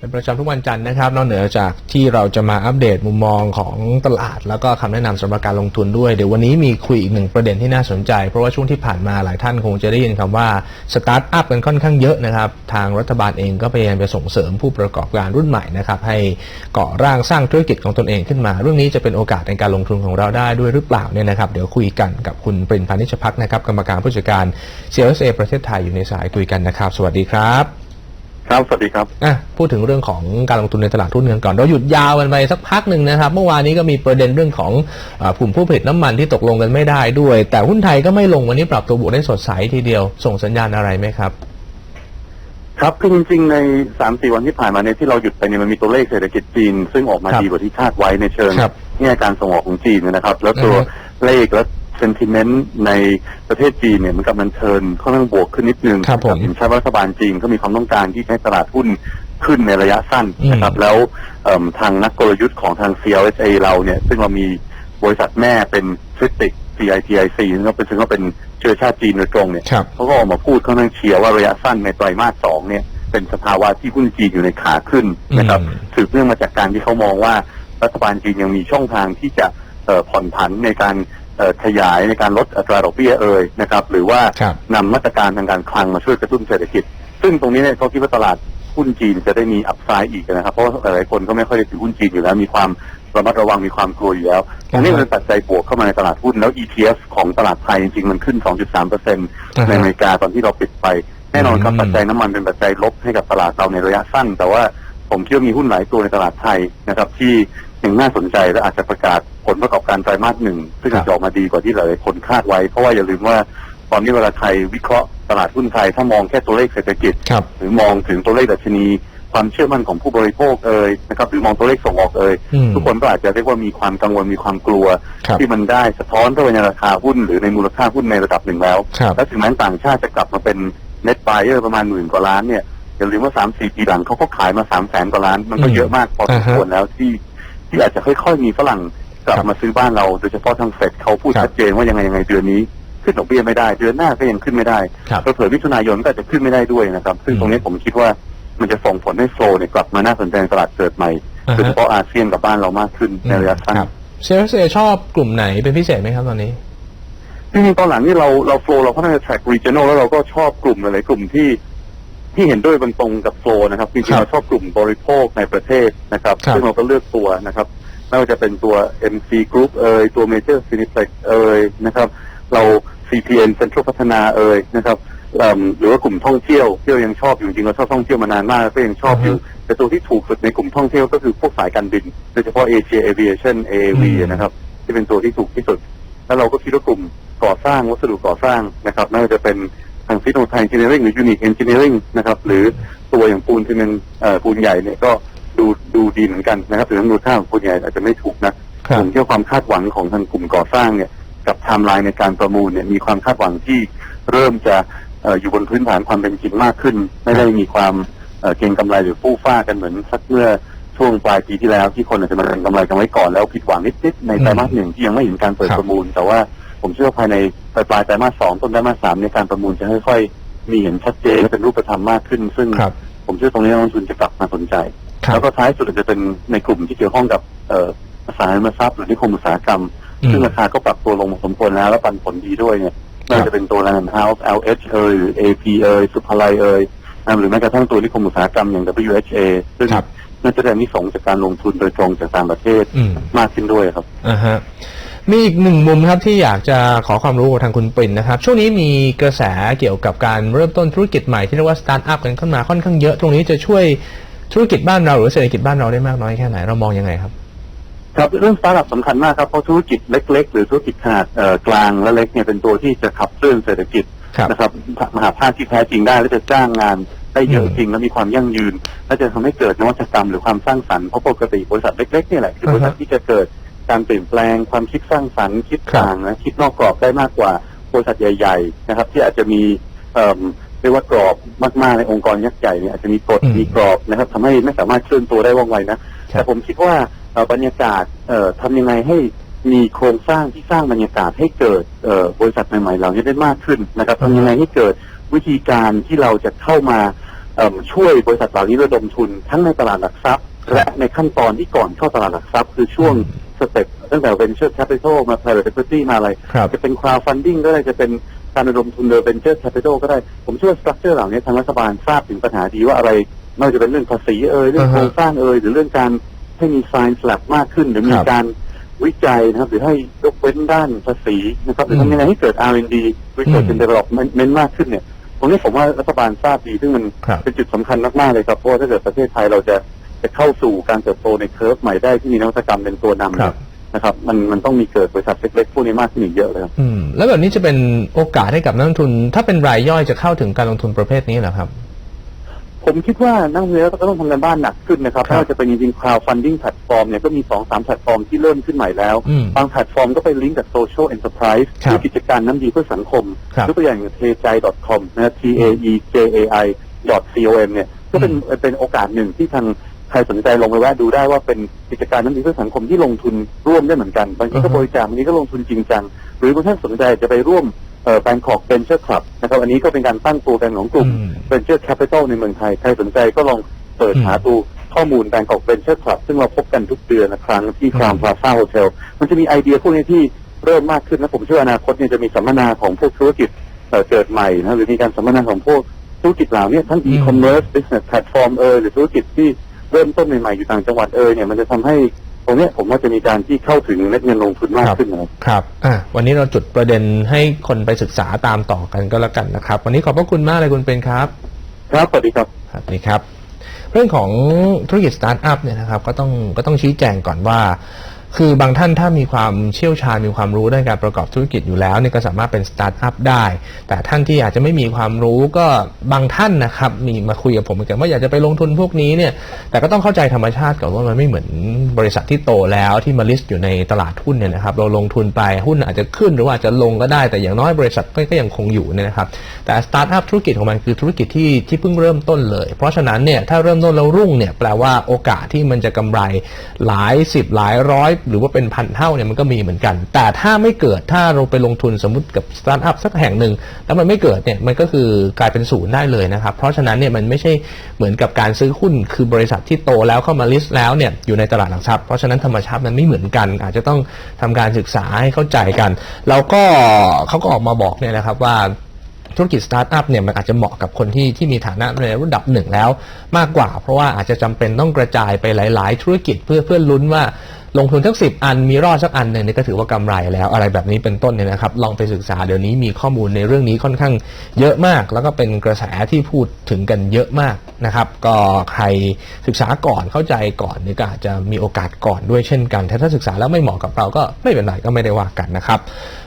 เป็นประจำทุกวันจันทร์นะครับ นอกเหนือจากที่เราจะมาอัปเดตมุมมองของตลาด แล้วก็คำแนะนำสำหรับการลงทุนด้วย เดี๋ยววันนี้มีคุยอีกหนึ่งประเด็นที่น่าสนใจ เพราะว่าช่วงที่ผ่านมาหลายท่านคงจะได้ยินคำว่าสตาร์ทอัพกันค่อนข้างเยอะนะครับ ทางรัฐบาลเองก็พยายามจะส่งเสริมผู้ประกอบการรุ่นใหม่นะครับให้ก่อร่างสร้างธุรกิจของตนเองขึ้นมา เรื่องนี้จะเป็นโอกาสในการลงทุนของเราได้ด้วยหรือเปล่าเนี่ยนะครับ เดี๋ยวคุยกันกับคุณปรินพานิชพักนะครับกรรมการผู้จัดการ CLSA ประเทศไทยอยู่ในสายคุยกันนะครับ สวัสดีครับ ครับ สวัสดีครับอะพูดถึงเรื่องของการลงทุนในตลาดหุ้นกันก่อน เราหยุดยาวกันไปสักพักหนึ่งนะครับ เมื่อวานนี้ก็มีประเด็นเรื่องของอากลุ่มผู้ผลิตน้ำมันที่ตกลงกันไม่ได้ด้วย แต่หุ้นไทยก็ไม่ลงวันนี้ปรับตัวบวกได้สดใสทีเดียว ส่งสัญญาณอะไรไหมครับ ครับคือจริงๆในสามสี่วันที่ผ่านมาเนี่ยที่เราหยุดไปเนี่ยมันมีตัวเลขเศรษฐกิจจีน ซึ่งออกมาครับดีกว่าที่คาดไว้ในเชิงครับแง่การส่งออกของจีนนะครับ แล้วตัวอือฮึเลขและ เซนติเมนต์ในประเทศจีนเนี่ยมันกำลังเทิร์นค่อนข้างบวกขึ้นนิดนึงครับผมเห็นชัดว่ารัฐบาลจีนก็มีความต้องการที่จะให้ตลาดหุ้นขึ้นในระยะสั้นนะครับอืมแล้วเอิ่มทางนักกลยุทธ์ของทาง CLSA เราเนี่ยซึ่งเรามีบริษัทแม่เป็นฟิติก CITIC ซึ่งก็เป็นซึ่งก็เป็นเชื้อชาติจีนโดยตรงเนี่ยครับเขาก็ออกมาพูดค่อนข้างเชียร์ว่าระยะสั้นในไตรมาสสองเนี่ยเป็นสภาวะที่หุ้นจีนอยู่ในขาขึ้นนะครับอืมสืบเนื่องมาจากการที่เขามองว่ารัฐบาลจีนยังมีช่องทางที่จะเอ่อผ่อนผันในการเอ่อ ขยายในการลดอัตราดอกเบี้ยเอ่ยนะครับ หรือว่าครับนำมาตรการทางการคลังมาช่วยกระตุ้นเศรษฐกิจ ซึ่งตรงนี้เนี่ยเขาคิดว่าตลาดหุ้นจีนจะได้มีอัพไซด์อีกนะครับ เพราะว่าหลายๆคนก็ไม่ค่อยได้ถือหุ้นจีนอยู่แล้ว มีความระมัดระวังมีความกลัวอยู่แล้วตรงนี้มันเป็นปัจจัยบวกเข้ามาในตลาดหุ้นแล้ว ETF ของตลาดไทยจริงๆมันขึ้น 2.3%ในอเมริกาตอนที่เราปิดไปแน่นอนครับอืมปัจจัยน้ำมันเป็นปัจจัยลบให้กับตลาดเราในระยะสั้น แต่ว่า ผมคิดว่ามีหุ้นหลายตัวในตลาดไทยนะครับ ที่ยังน่าสนใจและอาจจะประกาศผลประกอบการไตรมาสหนึ่งซึ่งอาจจะออกมาดีกว่าที่หลายๆคนคาดไว้ เพราะว่าอย่าลืมว่าตอนนี้เวลาไทยวิเคราะห์ตลาดหุ้นไทย ถ้ามองแค่ตัวเลขเศรษฐกิจครับหรือมองถึงตัวเลขดัชนี ความเชื่อมั่นของผู้บริโภคเอ่ยนะครับหรือมองตัวเลขส่งออกเอ่ยอืมทุกคนก็อาจจะเรียกว่ามีความกังวลมีความกลัวครับที่มันได้สะท้อนเข้าไปในราคาหุ้น หรือในมูลค่าหุ้นในระดับหนึ่งแล้วครับแล้วถึงแม้ต่างชาติจะกลับมาเป็น net buyer ประมาณหมื่นกว่าล้านเนี่ย อย่าลืมว่าสามสี่ปีหลังเขาก็ขายมาสามแสนกว่าล้าน มันก็อืมเยอะมากพอสมควรแล้วที่ที่อาจจะค่อยๆมีฝรั่งกลับครับมาซื้อบ้านเราโดยเฉพาะทางเฟดเขาพูดครับชัดเจนว่ายังไงยังไงเดือนนี้ขึ้นดอกเบี้ยไม่ได้ เดือนหน้าก็ยังขึ้นไม่ได้ครับเผื่อๆมิถุนายนก็อาจจะขึ้นไม่ได้ด้วยนะครับ ซึ่งอืมตรงนี้ผมคิดว่ามันจะส่งผลให้โฟลเนี่ยกลับมาน่าสนใจในตลาดเกิดใหม่อ่าฮะโดยเฉพาะอาเซียนกับบ้านเรามากขึ้นในระยะสั้นครับเซลเซชอบกลุ่มไหนเป็นพิเศษไหมครับตอนนี้จริงๆตอนหลังนี่เราเราโฟล์เราค่อนข้างจะ track regional แล้วเราก็ชอบกลุ่มหลายๆกลุ่มที่ ที่เห็นด้วยบนตรงกับโฟล์นะครับจริครังๆบเราชอบกลุ่มบริโภคในประเทศนะครับครับ ซึ่งเราก็เลือกตัวนะครับไม่ว่าจะเป็นตัว MC Group เอ่ยตัว Major Cineplex เอ่ยนะครับเรา CPN Central พัฒนาเอ่ยนะครับเอิ่มหรือว่ากลุ่มท่องเที่ยวที่เรายังชอบอยู่จริงๆเราชอบท่องเที่ยวมานานมากก็ยังชอบอยู่อือฮึแต่ตัวที่ถูกสุดในกลุ่มท่องเที่ยวก็คือพวกสายการบินโดยเฉพาะ Asia Aviation AAV อืมนะครับที่เป็นตัวที่ถูกที่สุด แล้วเราก็คิดว่ากลุ่มก่อสร้างวัสดุก่อสร้างนะครับไม่ว่าจะเป็น ทางฟิโนไทย Engineering หรือ Unique Engineering นะครับ หรือตัวอย่างปูนที่เป็นเอ่อปูนใหญ่เนี่ยก็ดูดูดีเหมือนกันนะครับถึงมูลค่าของปูนใหญ่อาจจะไม่ถูกนะครับผมเชื่อความคาดหวังของทางกลุ่มก่อสร้างเนี่ย กับไทม์ไลน์ในการประมูลเนี่ยมีความคาดหวังที่เริ่มจะเอ่ออยู่บนพื้นฐานความเป็นจริงมากขึ้น ไม่ได้มีความเอ่อเก็งกำไรหรือฟู่ฟ้ากันเหมือนสักเมื่อช่วงปลายปีที่แล้วที่คนอาจจะมาเก็งกำไรกันไว้ก่อนแล้วผิดหวังนิดๆในไตรมาสหนึ่งที่ยังไม่เห็นการเปิดครับประมูล แต่ว่า ผมเชื่อว่าภายในปลายปลายไตรมาสสองต้นไตรมาสสามในยการประมูลจะค่อยๆ มีเห็นชัดเจนและเป็นรูปธรรมมากขึ้น ซึ่งครับผมเชื่อตรงนี้นักลงทุนจะกลับมาสนใจครับแล้วก็ท้ายสุดอาจจะเป็นในกลุ่มที่เกี่ยวข้องกับเอ่ออสังหาริมทรัพย์หรือนิคมอุตสาหกรรมอืมซึ่งราคาก็ปรับตัวลงสมควรแล้วและปันผลดีด้วยเนี่ยไม่ว่าจะเป็นตัว Land House LH เอยหรือ AP เอยสุภาลัยเอยนะครับหรือแม้กระทั่งตัวนิคมอุตสาหกรรมอย่าง WHA ซึ่งครับน่าจะได้นิสงส์จากการลงทุนโดยตรงจากต่างประเทศอืมมากขึ้นด้วยครับอ่าฮะ มีอีกหนึ่งมุมครับที่อยากจะขอความรู้กับทางคุณปรินนะครับ ช่วงนี้มีกระแสเกี่ยวกับการเริ่มต้นธุรกิจใหม่ที่เรียกว่าสตาร์ทอัพกันขึ้นมาค่อนข้างเยอะ ตรงนี้จะช่วยธุรกิจบ้านเราหรือเศรษฐกิจบ้านเราได้มากน้อยแค่ไหนเรามองยังไงครับ ครับเรื่องสตาร์ทอัพสำคัญมากครับเพราะธุรกิจเล็ก ๆ หรือธุรกิจขนาดเอ่อกลางและเล็กเนี่ยเป็นตัวที่จะขับเคลื่อนเศรษฐกิจครับนะครับมหาภาคที่แท้จริงได้และจะจ้างงานได้เยอะอืมจริงและมีความยั่งยืน และจะทำให้เกิดนวัตกรรมหรือความสร้างสรรค์เพราะปกติบริษัทเล็กๆเนี่ยแหละคืออ่าบฮะริษัทที่จะเกิด การเปลี่ยนแปลงความคิดสร้างสรรค์คิดครับต่างนะคิดนอกกรอบได้มากกว่าบริษัทใหญ่ ๆ นะครับ ที่อาจจะมีเอ่อเรียกว่ากรอบมากๆในองค์กรยักษ์ใหญ่เนี่ยอาจจะมีกฎอืมมีกรอบนะครับทำให้ไม่สามารถเคลื่อนตัวได้ว่องไวนะแต่ผมคิดว่าเอ่อบรรยากาศเอ่อทำยังไงให้มีโครงสร้างที่สร้างบรรยากาศให้เกิดเอ่อบริษัทใหม่ๆเหล่านี้ได้มากขึ้นนะครับอือฮึทำยังไงให้เกิดวิธีการที่เราจะเข้ามาเอิ่มช่วยบริษัทเหล่านี้ระดมทุนทั้งในตลาดหลักทรัพย์ และในขั้นตอนที่ก่อนเข้าตลาดหลักทรัพย์ คือช่วงอืม สเต็ปตั้งแต่ venture capital มา private equity มาอะไร ครับ จะเป็น crowdfunding ก็ได้จะเป็นการระดมทุนโดย venture capital ก็ได้ ผมเชื่อว่า structure เหล่านี้ทางรัฐบาลทราบถึงปัญหาดีว่าอะไรไม่ว่าจะเป็นเรื่องภาษีเอ่ยเรื่องอ่าฮะโครงสร้างเอ่ยหรือเรื่องการให้มี science lab มากขึ้น หรือมีครับการวิจัยนะครับ หรือให้ยกเว้นด้านภาษีนะครับหรืออืมทำยังไงให้เกิด R&D research อืม and development มากขึ้นเนี่ยตรงนี้ผมว่ารัฐบาลทราบดีซึ่งมัน ครับ เป็นจุดสำคัญมาก ๆ เลยครับ เพราะว่าถ้าเกิดประเทศไทยเราจะ จะเข้าสู่การเติบโตในเคอร์ฟใหม่ได้ที่มีนวัตกรรมเป็นตัวนำครับนะครับ มันมันต้องมีเกิดบริษัทเล็กๆพวกนี้มากขึ้นอีกเยอะเลยครับอืมแล้วแบบนี้จะเป็นโอกาสให้กับนักลงทุน ถ้าเป็นรายย่อยจะเข้าถึงการลงทุนประเภทนี้เหรอครับ ผมคิดว่านักลงทุนก็ต้องทำงานบ้านหนักขึ้นนะครับครับไม่ว่าจะเป็นจริงๆ crowdfunding แพลตฟอร์มเนี่ยก็มีสองสามแพลตฟอร์มที่เริ่มขึ้นใหม่แล้วอืมบางแพลตฟอร์มก็ไปลิงก์กับ social enterprise ครับหรือกิจการน้ำดีเพื่อสังคมครับยกตัวอย่างอย่าง tejai.com นะ t a e j a i .com เนี่ยก็เป็นเป็นโอกาสหนึ่งที่ทาง ใครสนใจลงไปแวะดูได้ว่าเป็นกิจการน้ำดีเพื่อสังคมที่ลงทุนร่วมได้เหมือนกันบางทีอือก็ฮึบริจาคบางทีก็ลงทุนจริงจังหรือบางท่านสนใจจะไปร่วมเอ่อ Bangkok Venture Club นะครับอันนี้ก็เป็นการตั้งตัวกันของกลุ่มอืม Venture Capital ในเมืองไทยใครสนใจก็ลองเปิดอืมหาดูข้อมูล Bangkok Venture Club ซึ่งเราพบกันทุกเดือนละครั้งที่ Crown อืม Plaza Hotel มันจะมีไอเดียพวกนี้ที่เริ่มมากขึ้นนะผมเชื่ออนาคตเนี่ยจะมีสัมมนาของพวกธุรกิจเอ่อเกิดใหม่นะหรือมีการสัมมนาของพวกธุรกิจเหล่านี้ทั้งอืม e-commerce business platform เอยหรือธุรกิจที่ เริ่มต้นใหม่ๆอยู่ต่างจังหวัดเอยเนี่ยมันจะทำให้ตรงเนี้ยผมว่าจะมีการที่เข้าถึงเม็ดเงินลงทุนมากขึ้นนะครับครับอะวันนี้เราจุดประเด็นให้คนไปศึกษาตามต่อกันก็แล้วกันนะครับ วันนี้ขอบพระคุณมากเลยคุณเป็นครับ ครับสวัสดีครับครับนี่ครับ เรื่องของธุรกิจสตาร์ทอัพเนี่ยนะครับ ก็ต้องก็ต้องชี้แจงก่อนว่า คือบางท่านถ้ามีความเชี่ยวชาญมีความรู้ด้านการประกอบธุรกิจอยู่แล้วเนี่ยก็สามารถเป็นสตาร์ทอัพได้ แต่ท่านที่อาจจะไม่มีความรู้ก็บางท่านนะครับมีมาคุยกับผมเหมือนกันว่าอยากจะไปลงทุนพวกนี้เนี่ยแต่ก็ต้องเข้าใจธรรมชาติก่อนว่ามันไม่เหมือนบริษัทที่โตแล้วที่มาลิสต์อยู่ในตลาดหุ้นเนี่ยนะครับเราลงทุนไปหุ้นอาจจะขึ้นหรือว่าอาจจะลงก็ได้ แต่อย่างน้อยบริษัทก็ยังคงอยู่เนี่ยนะครับแต่สตาร์ทอัพธุรกิจของมันคือธุรกิจที่ที่เพิ่งเริ่มต้นเลย เพราะฉะนั้นเนี่ยถ้าเริ่มต้นแล้วรุ่งเนี่ยแปลว่าโอกาสที่มันจะกำไรหลายสิบหลายร้อยหรือว่าเป็นพันเท่าเนี่ยมันก็มีเหมือนกัน แต่ถ้าไม่เกิดถ้าเราไปลงทุนสมมติกับสตาร์ทอัพสักแห่งหนึ่งแล้วมันไม่เกิดเนี่ยมันก็คือกลายเป็นศูนย์ได้เลยนะครับ เพราะฉะนั้นเนี่ยมันไม่ใช่เหมือนกับการซื้อหุ้นคือบริษัทที่โตแล้วเข้ามาลิสต์แล้วเนี่ยอยู่ในตลาดหลักทรัพย์เพราะฉะนั้นธรรมชาติมันไม่เหมือนกัน อาจจะต้องทำการศึกษาให้เข้าใจกัน แล้วก็เขาก็ออกมาบอกเนี่ยนะครับว่าธุรกิจสตาร์ทอัพเนี่ยมันอาจจะเหมาะกับคนที่ที่มีฐานะในระดับหนึ่งแล้ว มากกว่า เพราะว่าอาจจะจำเป็นต้องกระจายไปหลาย ๆ ธุรกิจเพื่อเพื่อลุ้นว่า ลงทุนทั้งสิบอันมีรอดสักอันหนึ่งนี่ก็ถือว่ากำไรแล้วอะไรแบบนี้เป็นต้นเนี่ยนะครับ ลองไปศึกษาเดี๋ยวนี้มีข้อมูลในเรื่องนี้ค่อนข้างเยอะมาก แล้วก็เป็นกระแสที่พูดถึงกันเยอะมากนะครับ ก็ใครศึกษาก่อนเข้าใจก่อนนี่ก็อาจจะมีโอกาสก่อนด้วยเช่นกันแต่ถ้าศึกษาแล้วไม่เหมาะกับเราก็ไม่เป็นไรก็ไม่ได้ว่ากันนะครับ